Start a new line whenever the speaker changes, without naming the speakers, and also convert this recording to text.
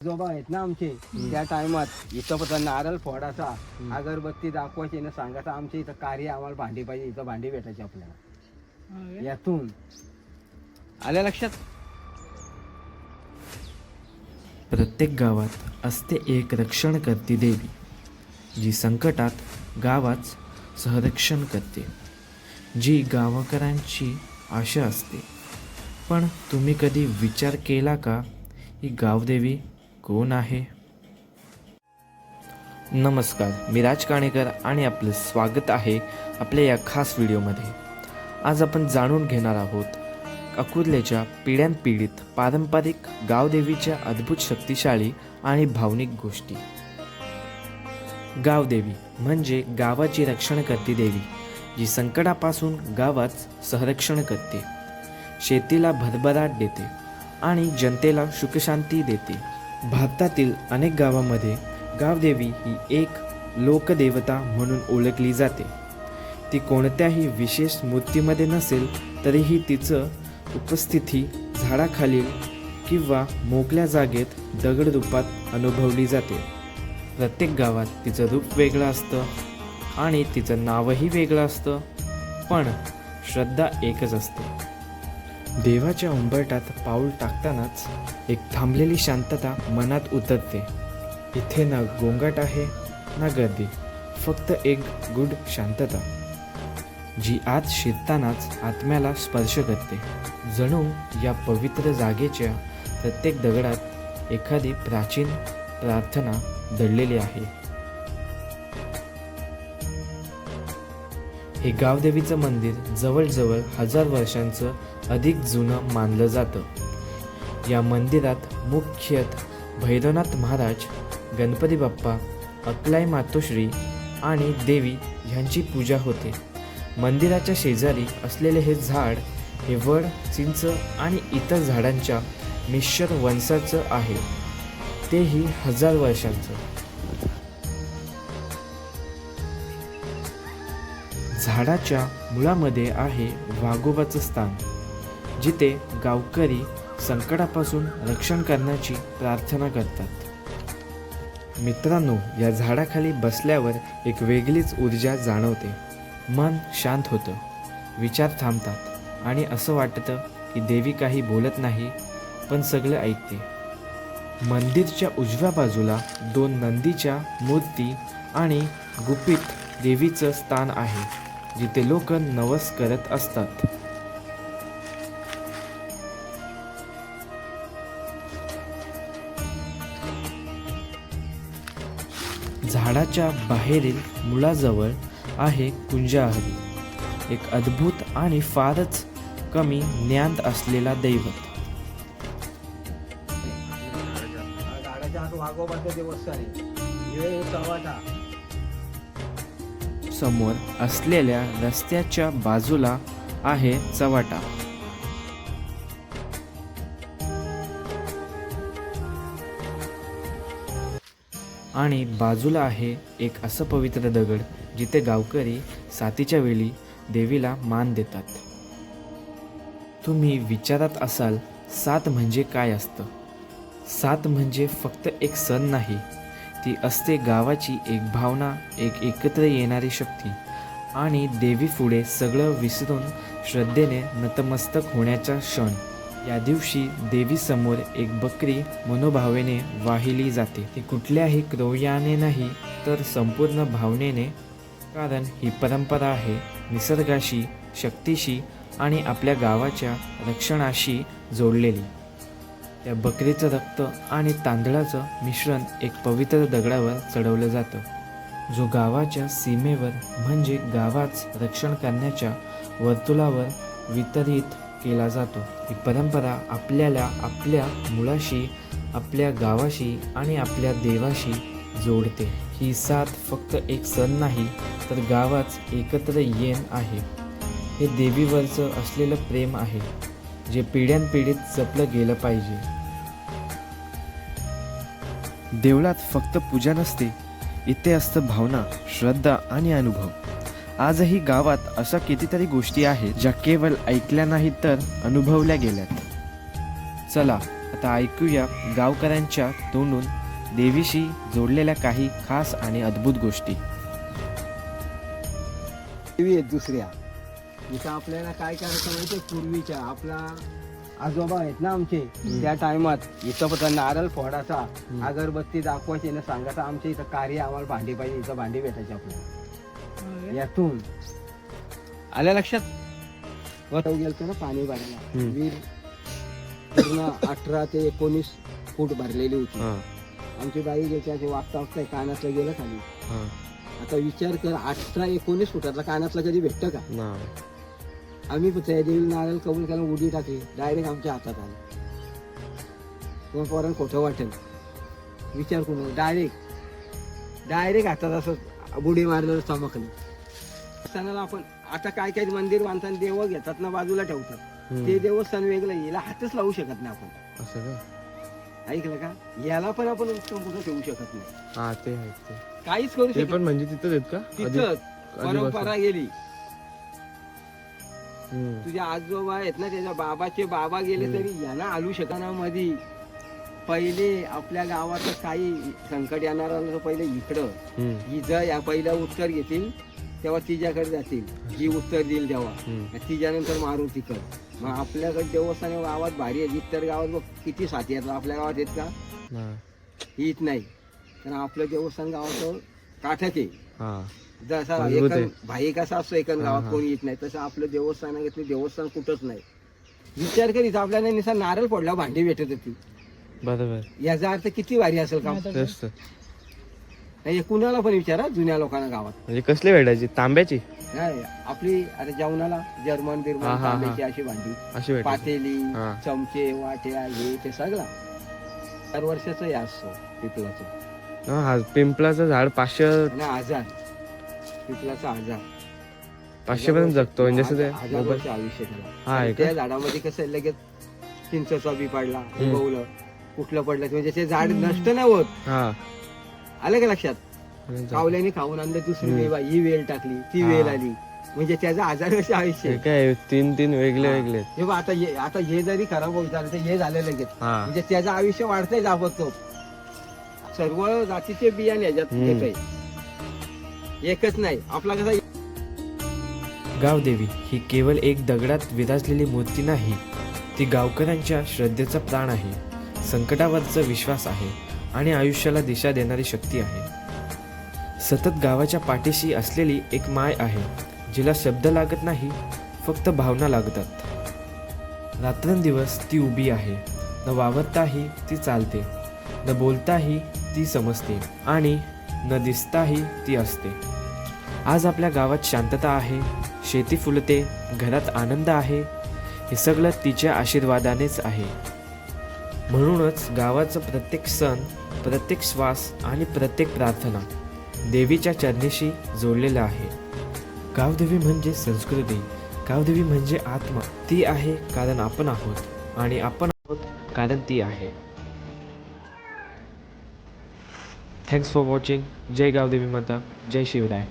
आजोबा आहेत ना आमचे त्या टायमात इथं पण नारळ फोडाचा अगरबत्ती दाखवायची ना सांगायचं आमच्या इथं कार्य आम्हाला भांडी पाहिजे इथं भांडी भेटायची आपल्याला. यातून आल्या लक्षात?
प्रत्येक गावात असते एक रक्षण करती देवी जी संकटात गावाच संरक्षण करते. जी गावकऱ्यांची आशा असते. पण तुम्ही कधी विचार केला का ही गावदेवी? कोण आहे? नमस्कार मी राज काणेकर आणि आपलं स्वागत आहे आपल्या या खास व्हिडिओमध्ये. आज आपण जाणून घेणार आहोत अकुर्ल्याच्या पिढ्यानपिढीत पारंपरिक गावदेवीच्या अद्भुत शक्तिशाली आणि भावनिक गोष्टी. गावदेवी म्हणजे गावाची रक्षण करते देवी जी संकटापासून गावात संरक्षण करते. शेतीला भरभराट देते आणि जनतेला सुखशांती देते. भारतातील अनेक गावामध्ये गावदेवी ही एक लोकदेवता म्हणून ओळखली जाते. ती कोणत्याही विशेष मूर्तीमध्ये नसेल तरीही तिचं उपस्थिती झाडाखालील किंवा मोकळ्या जागेत दगड रूपात अनुभवली जाते. प्रत्येक गावात तिचं रूप वेगळं असतं आणि तिचं नावही वेगळं असतं पण श्रद्धा एकच असते. देवाच्या उंबरटात पाऊल टाकतानाच एक थांबलेली शांतता मनात उतरते. इथे ना गोंगाट आहे ना गर्दी फक्त एक गुड शांतता जी आत शिरतानाच आत्म्याला स्पर्श करते. जणू या पवित्र जागेच्या प्रत्येक दगडात एखादी प्राचीन प्रार्थना दडलेली आहे. हे गावदेवीचं मंदिर जवळजवळ हजार वर्षांचं अधिक जुनं मानलं जातं. या मंदिरात मुख्यत भैरवनाथ महाराज गणपती बाप्पा अकलाई मातोश्री आणि देवी ह्यांची पूजा होते. मंदिराच्या शेजारी असलेले हे झाड हे वड चिंच आणि इतर झाडांच्या मिश्र वंशाचं आहे. तेही हजार वर्षांचं. झाडाच्या मुळामध्ये आहे वाघोबाचं स्थान जिथे गावकरी संकटापासून रक्षण करण्याची प्रार्थना करतात. मित्रांनो या झाडाखाली बसल्यावर एक वेगळीच ऊर्जा जाणवते. मन शांत होतं विचार थांबतात आणि असं वाटतं की देवी काही बोलत नाही पण सगळं ऐकते. मंदिरच्या उजव्या बाजूला दोन नंदीच्या मूर्ती आणि गुपित देवीचं स्थान आहे. जिथे लोक नवस करत असतात. झाडाच्या बाहेरील मुळाजवळ आहे कुंजाहरी. एक अद्भुत आणि फारच कमी ज्ञान असलेला दैवत.
देवस्थान चव्हाटा
समोर असलेल्या रस्त्याच्या बाजूला आहे चवाटा आणि बाजूला आहे एक असं पवित्र दगड जिथे गावकरी सातीच्या वेळी देवीला मान देतात. तुम्ही विचारात असाल सात म्हणजे काय असतं? सात म्हणजे फक्त एक सण नाही ती असते गावाची एक भावना एक एकत्र येणारी शक्ती. आणि देवी पुढे सगळं विसरून श्रद्धेने नतमस्तक होण्याचा क्षण. या दिवशी देवीसमोर एक बकरी मनोभावेने वाहिली जाते. ती कुठल्याही क्रोयाने नाही तर संपूर्ण भावनेने कारण ही परंपरा आहे निसर्गाशी शक्तीशी आणि आपल्या गावाच्या रक्षणाशी जोडलेली. त्या बकरीचं रक्त आणि तांदळाचं मिश्रण एक पवित्र दगडावर चढवलं जातं. जो गावाच्या सीमेवर म्हणजे गावाच रक्षण करण्याच्या वर्तुळावर वितरित केला जातो. ही परंपरा आपल्याला आपल्या मुळाशी आपल्या गावाशी आणि आपल्या देवाशी जोडते. ही साथ फक्त एक सण नाही तर गावाच एकत्र येण आहे. हे देवीवरचं असलेलं प्रेम आहे. जे पिढ्यानपिढीत जपलं गेलं पाहिजे.
देवळात फक्त पूजा नसते इथे असतं भावना श्रद्धा आणि अनुभव. आजही गावात अशा कितीतरी गोष्टी आहेत ज्या केवळ ऐकल्या नाहीत तर अनुभवल्या गेल्यात.
चला
आता ऐकूया गावकऱ्यांच्या तोंडून देवीशी जोडलेल्या काही खास आणि अद्भुत गोष्टी.
देवी आहेत दुसऱ्या. इथं आपल्याला काय करायचं माहिती पूर्वीच्या आपला आजोबा आहेत ना आमचे त्या टायमात इथं पण नारळ फोडायचा अगरबत्ती दाखवायची ना सांगायचं आमच्या इथं कार्य आम्हाला भांडी पाहिजे इथं भांडी भेटायची आपल्याला. यातून आल्या लक्षात? वरती गेलतो ना पाणी भरायला. वीर पूर्ण अठरा ते एकोणीस फूट भरलेली होती. आमची बाई असे वागता वागता कानातलं गेलं खाली. आता विचार कर अठरा एकोणीस फुटातला कानातला कधी भेटतं का? आम्ही देवी नारळ कबूल केला उडी टाकली. डायरेक्ट आमच्या हातात आलं. किंवा पोरांना खोटं वाटेल. विचार करून डायरेक्ट डायरेक्ट हातात असं बुडी मारलेलं चमकलं. सणाला आपण आता काय काय मंदिर बांधताना देव घेतात ना बाजूला ठेवतात. ते देवस्थान वेगळं याला हातच लावू शकत नाही आपण.
असं का?
ऐकलं का? याला पण आपण उत्तम कुठं ठेवू शकत नाही.
हा ते
काहीच करू शकत
पण म्हणजे तिथंच आहेत का?
तिथं परंपरा गेली.
हम्म.
तुझे आजोबा आहेत ना त्याच्या बाबाचे बाबा गेले तरी यांना आलू शकना मध्ये पहिले आपल्या गावात काही संकट येणार आलं तर पहिले इकडं. ही जर या पहिलं उत्तर घेतील तेव्हा तिच्याकडे जातील. जी उत्तर देईल तेव्हा. तिच्यानंतर मारू तिकड मग आपल्याकडे देवस्थान गावात भारी आहे. इतर गावात बघ किती साथी आहेत. आपल्या गावात येत का. येत नाही. कारण आपलं देवस्थान गावाचं काठाच.
हा.
जसा
आहे.
एकन भाई कसा असतो एकन
हा,
गावात. कोणी येत नाही. तसं आपलं देवस्थान घेतलं देवस्थान कुठंच नाही. विचार करीत आपल्याला निसा नारळ फोडला भांडी भेटत होती.
बरोबर.
याचा अर्थ किती भारी असेल का. नाही कुणाला पण विचारा जुन्या लोकांना गावात.
म्हणजे कसली भेटायची? तांब्याची?
नाही आपली आता जेवणाला जर्मन बिर्मन. तांब्याची अशी भांडी.
अशी
पातेली. चमचे वाट्या हे ते सगळं. चार वर्षाचं हे असतो पिपलाचं
हा हा, पिंपळाचं झाड पाचशे
आणि आजार पिपलाचा आजार
पाचशे पर्यंत जगतो म्हणजे असं ते
हजार- हजार वर्ष आयुष्य त्याला
हा, आहे
आणि
का?
त्या झाडामध्ये कसं आहे, लगेच चिंचचा बी पडला उगवलं कुठलं पडलं की म्हणजे ते झाड नष्ट नाही होत
हा
आलं का लक्षात
जग-
कावल्याने खाऊन आणलं दुसरी
हम्म.
बा- ही वेल टाकली ती
हा.
वेल आली म्हणजे त्याचा हजार वर्ष आयुष्य
हे
आहे.
काय तीन तीन वेगळे
हा.
वेगळे आहेत.
हे आता हे आता हे जरी खराब होत झालं तर हे झालं लगेच
हा
म्हणजे त्याचं आयुष्य वाढतंय जाबतो सर्व जातीचे बियाणे याच्यात
हम्म.
येत एकच नाही. आपला कसा
गावदेवी ही केवळ एक दगडात विराजलेली मूर्ती नाही ती गावकऱ्यांच्या श्रद्धेचा प्राण आहे संकटावरचा विश्वास आहे आणि आयुष्याला दिशा देणारी शक्ती आहे. सतत गावाच्या पाठीशी असलेली एक माय आहे जिला शब्द लागत नाही फक्त भावना लागतात. रात्रंदिवस ती उभी आहे न वावरताही ती चालते न बोलताही ती समजते आणि न दिसताही ती असते. आज आपल्या गावात शांतता आहे शेती फुलते घरात आनंद आहे हे सगळं तिच्या आशीर्वादानेच आहे. म्हणूनच गावाचं प्रत्येक सण प्रत्येक श्वास आणि प्रत्येक प्रार्थना देवीच्या चरणीशी जोडलेलं आहे. गावदेवी म्हणजे संस्कृती गावदेवी म्हणजे आत्मा. ती आहे कारण आपण आहोत आणि आपण आहोत कारण ती आहे. थँक्स फॉर वॉचिंग जय गावदेवी माता जय शिवराय